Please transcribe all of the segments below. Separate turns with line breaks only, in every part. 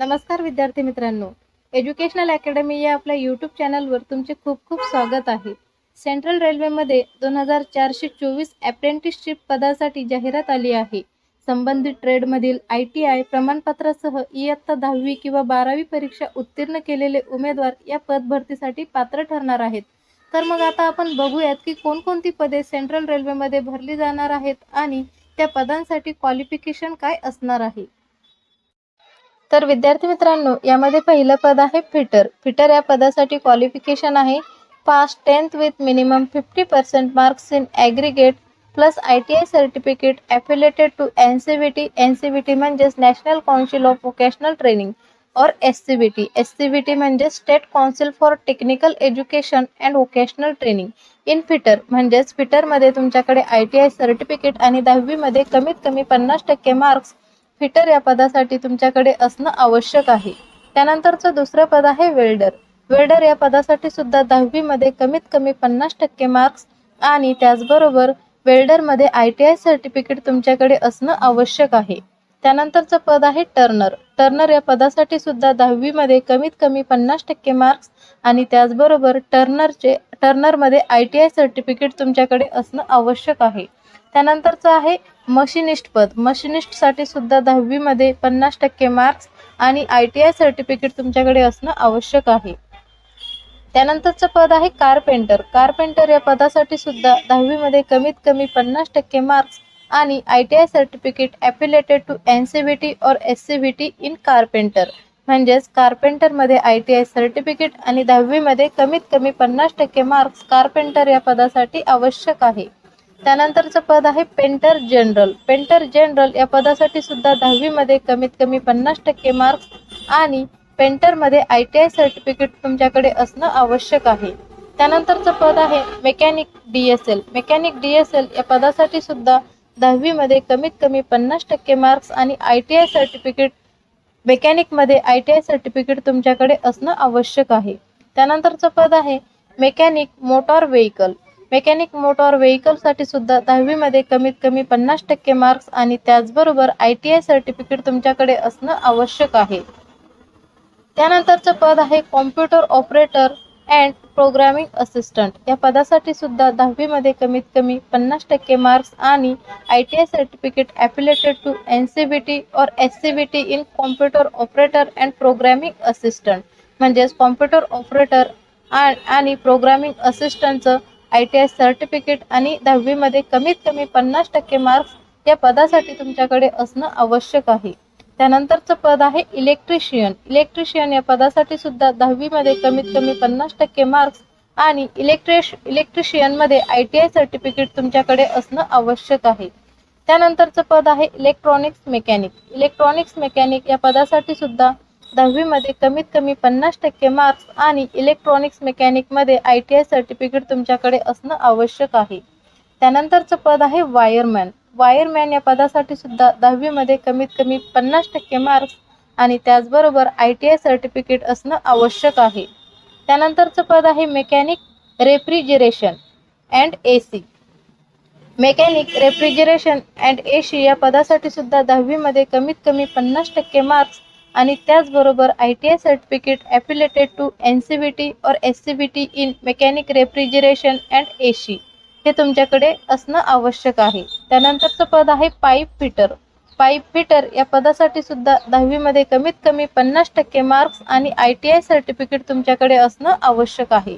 नमस्कार विद्यार्थी मित्रांनो. एज्युकेशनल अकॅडमी या आपल्या यूट्यूब चॅनलवर तुमचे खूप खूप स्वागत आहे. सेंट्रल रेल्वेमध्ये दोन हजार चारशे चोवीस अप्रेंटिसशिप पदासाठी जाहिरात आली आहे. संबंधित ट्रेडमधील आय टी आय प्रमाणपत्रासह इयत्ता दहावी किंवा बारावी परीक्षा उत्तीर्ण केलेले उमेदवार या पदभरतीसाठी पात्र ठरणार आहेत. तर मग आता आपण बघूयात की कोणकोणती पदे सेंट्रल रेल्वेमध्ये भरली जाणार आहेत आणि त्या पदांसाठी क्वालिफिकेशन काय असणार आहे. तर विद्यार्थी मित्रांनो यामध्ये पहिलं पद आहे फिटर फिटर या पदासाठी क्वालिफिकेशन आहे. Pass tenth with minimum fifty percent marks in aggregate plus I T I certificate affiliated to N C B T N C B T म्हणजेच national council of vocational training और S C B T S C B T म्हणजे state council for technical education and vocational training in fitter म्हणजेच फिटरमध्ये तुमच्याकडे I T I certificate आणि दहावीमध्ये कमीत कमी पन्नास टक्के मार्क्स फिटर या पदासाठी तुमच्याकडे असणं आवश्यक आहे. त्यानंतरचं दुसरं पद आहे वेल्डर. वेल्डर या पदासाठी सुद्धा दहावीमध्ये कमीत कमी पन्नास टक्के मार्क्स आणि त्याचबरोबर वेल्डरमध्ये आय टी आय सर्टिफिकेट तुमच्याकडे असणं आवश्यक आहे. त्यानंतरचं पद आहे टर्नर. टर्नर या पदासाठी सुद्धा दहावीमध्ये कमीत कमी पन्नास टक्के मार्क्स आणि त्याचबरोबर टर्नरचे टर्नरमध्ये आय टी आय सर्टिफिकेट तुमच्याकडे असणं आवश्यक आहे. त्यानंतरचं आहे मशिनिस्ट पद. मशिनिस्टसाठी सुद्धा दहावीमध्ये पन्नास टक्के मार्क्स आणि आय टी आय सर्टिफिकेट तुमच्याकडे असणं आवश्यक आहे. त्यानंतरचं पद आहे कारपेंटर कारपेंटर या पदासाठी सुद्धा दहावीमध्ये कमीत कमी पन्नास टक्के मार्क्स आणि I T I certificate affiliated to N C B T और S C B T in carpenter म्हणजेच कारपेंटरमध्ये आय टी आय सर्टिफिकेट आणि दहावीमध्ये कमीत कमी पन्नास टक्के मार्क्स कारपेंटर या पदासाठी आवश्यक आहे. त्यानंतरचं पद आहे पेंटर जनरल. पेंटर जनरल या पदासाठी सुद्धा दहावीमध्ये कमीत कमी पन्नास टक्के मार्क्स आणि पेंटरमध्ये आय टी आय सर्टिफिकेट तुमच्याकडे असणं आवश्यक आहे. त्यानंतरचं पद आहे mechanic D S L mechanic D S L या पदासाठी सुद्धा दहावीमध्ये कमीत कमी पन्नास टक्के मार्क्स आणि आय टी आय सर्टिफिकेट मेकॅनिकमध्ये आय टी आय सर्टिफिकेट तुमच्याकडे असणं आवश्यक आहे. त्यानंतरचं पद आहे mechanic motor vehicle mechanic motor व्हेकलसाठी सुद्धा दहावीमध्ये कमीत कमी पन्नास टक्के मार्क्स आणि त्याचबरोबर आय टी आय सर्टिफिकेट तुमच्याकडे असणं आवश्यक आहे. त्यानंतरचं पद आहे computer operator and programming assistant या पदासाठी सुद्धा दहावीमध्ये कमीत कमी पन्नास टक्के मार्क्स आणि I T I certificate affiliated to N C B T और S C B T in computer operator and programming assistant म्हणजेच कॉम्प्युटर ऑपरेटर आणि प्रोग्रामिंग असिस्टंटचं आय टी आय सर्टिफिकेट आणि दहावीमध्ये कमीत कमी पन्नास टक्के मार्क्स या पदासाठी तुमच्याकडे असणं आवश्यक आहे. त्यानंतरचं पद आहे इलेक्ट्रिशियन इलेक्ट्रिशियन या पदासाठी सुद्धा दहावीमध्ये कमीत कमी पन्नास टक्के मार्क्स आणि इलेक्ट्रिश इलेक्ट्रिशियनमध्ये आय टी आय सर्टिफिकेट तुमच्याकडे असणं आवश्यक आहे. त्यानंतरचं पद आहे इलेक्ट्रॉनिक्स मेकॅनिक इलेक्ट्रॉनिक्स मेकॅनिक या पदासाठी सुद्धा दहावीमध्ये कमीत कमी पन्नास टक्के मार्क्स आणि इलेक्ट्रॉनिक्स मेकॅनिकमध्ये आय टी आय सर्टिफिकेट तुमच्याकडे असणं आवश्यक आहे. त्यानंतरचं पद आहे वायरमॅन वायरमॅन या पदासाठी सुद्धा दहावीमध्ये कमीत कमी पन्नास टक्के मार्क्स आणि त्याचबरोबर आय टी आय सर्टिफिकेट असणं आवश्यक आहे. त्यानंतरचं पद आहे mechanic refrigeration and A C mechanic refrigeration and A C या पदासाठी सुद्धा दहावीमध्ये कमीत कमी पन्नास टक्के मार्क्स आणि त्याचबरोबर I T I certificate affiliated to N C B T और S C B T in mechanic refrigeration and A C हे तुमच्याकडे असणं आवश्यक आहे. त्यानंतरचं पद आहे पाईप फिटर पाईप फिटर या पदासाठी सुद्धा दहावीमध्ये कमीत कमी पन्नास टक्के मार्क्स आणि आय टी आय सर्टिफिकेट तुमच्याकडे असणं आवश्यक आहे.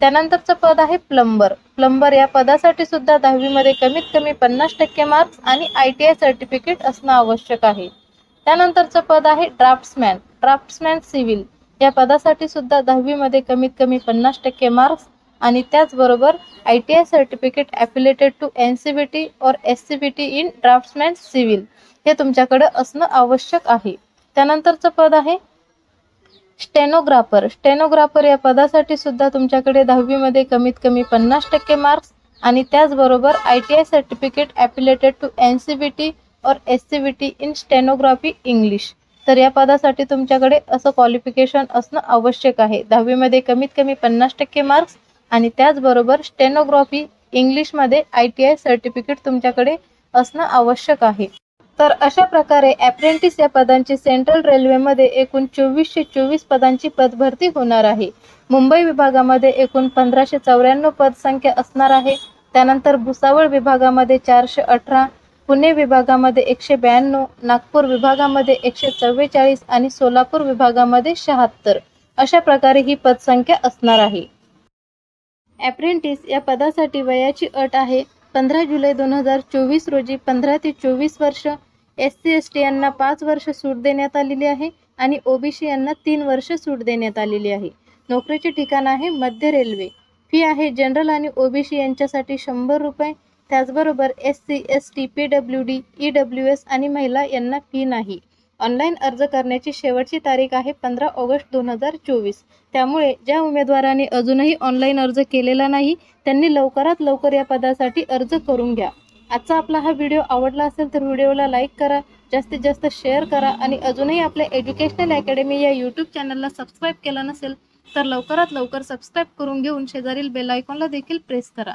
त्यानंतरचं पद आहे प्लंबर प्लंबर या पदासाठी सुद्धा दहावीमध्ये कमीत कमी पन्नास टक्के मार्क्स आणि आय टी आय सर्टिफिकेट असणं आवश्यक आहे. त्यानंतरचं पद आहे ड्राफ्ट्समॅन. Draughtsman civil. या पदासाठी सुद्धा दहावीमध्ये कमीत कमी पन्नास टक्के मार्क्स आणि त्याचबरोबर I T I certificate affiliated to N C B T और S C B T in draughtsman civil. हे तुमच्याकडे असणं आवश्यक आहे. त्यानंतरचं पद आहे स्टेनोग्राफर. स्टेनोग्राफर या पदासाठी सुद्धा तुमच्याकडे दहावीमध्ये कमीत कमी पन्नास टक्के मार्क्स आणि त्याचबरोबर I T I certificate affiliated to N C B T और S C B T in stenography English तर या पदासाठी तुमच्याकडे असं क्वालिफिकेशन असणं आवश्यक आहे. दहावीमध्ये कमीत कमी पन्नास टक्के मार्क्स आणि त्याचबरोबर स्टेनोग्राफी इंग्लिशमध्ये आय टी आय सर्टिफिकेट तुमच्याकडे असणं आवश्यक आहे. तर अशा प्रकारे ॲप्रेंटिस या पदांची सेंट्रल रेल्वेमध्ये एकूण चोवीसशे चोवीस पदांची पदभरती होणार आहे. मुंबई विभागामध्ये एकूण पंधराशे चौऱ्याण्णव पदसंख्या असणार आहे. त्यानंतर भुसावळ विभागामध्ये चारशे अठरा पुणे विभागामध्ये एकशे ब्याण्णव नागपूर विभागामध्ये एकशे चव्वेचाळीस आणि सोलापूर विभागामध्ये शहात्तर. अशा प्रकारे ही पदसंख्या असणार आहे. ॲप्रेंटिस या पदासाठी वयाची अट आहे. पंधरा जुलै दोन हजार चोवीस रोजी पंधरा ते चोवीस वर्ष एस सी एस टी यांना पाच वर्ष सूट देण्यात आलेली आहे आणि ओबीसी यांना तीन वर्ष सूट देण्यात आलेली आहे. नोकरीचे ठिकाण आहे मध्य रेल्वे. फी आहे जनरल आणि ओबीसी यांच्यासाठी शंभर रुपये त्याचबरोबर S C S T P W D E W S आणि महिला यांना फी नाही. ऑनलाईन अर्ज करण्याची शेवटची तारीख आहे पंधरा ऑगस्ट दोन हजार चोवीस. त्यामुळे ज्या उमेदवारांनी अजूनही ऑनलाईन अर्ज केलेला नाही त्यांनी लवकरात लवकर या पदासाठी अर्ज करून घ्या. आजचा आपला हा व्हिडिओ आवडला असेल तर व्हिडिओला लाईक करा जास्तीत जास्त शेअर करा आणि अजूनही आपल्या एज्युकेशनल अकॅडमी या यूट्यूब चॅनलला सबस्क्राईब केला नसेल तर लवकरात लवकर सबस्क्राईब करून घेऊन शेजारील बेल आयकॉनला देखील प्रेस करा.